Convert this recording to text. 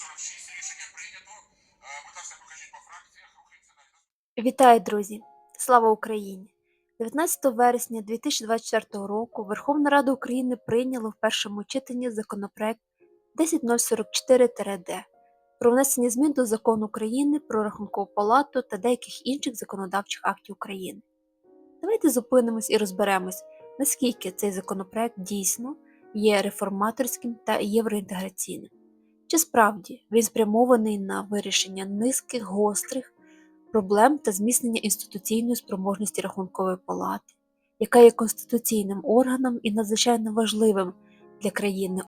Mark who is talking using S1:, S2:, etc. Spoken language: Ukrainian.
S1: Рішення прийнято. Будь ласка, покажіть по фракціях. Рухаємося далі.
S2: Вітаю, друзі! Слава Україні! 19 вересня 2024 року Верховна Рада України прийняла в першому читанні законопроект 10044-д про внесення змін до закону України про рахункову палату та деяких інших законодавчих актів України. Давайте зупинимось і розберемось, наскільки цей законопроект дійсно є реформаторським та євроінтеграційним. Чи справді він спрямований на вирішення низки гострих проблем та зміцнення інституційної спроможності рахункової палати, яка є конституційним органом і надзвичайно важливим для країни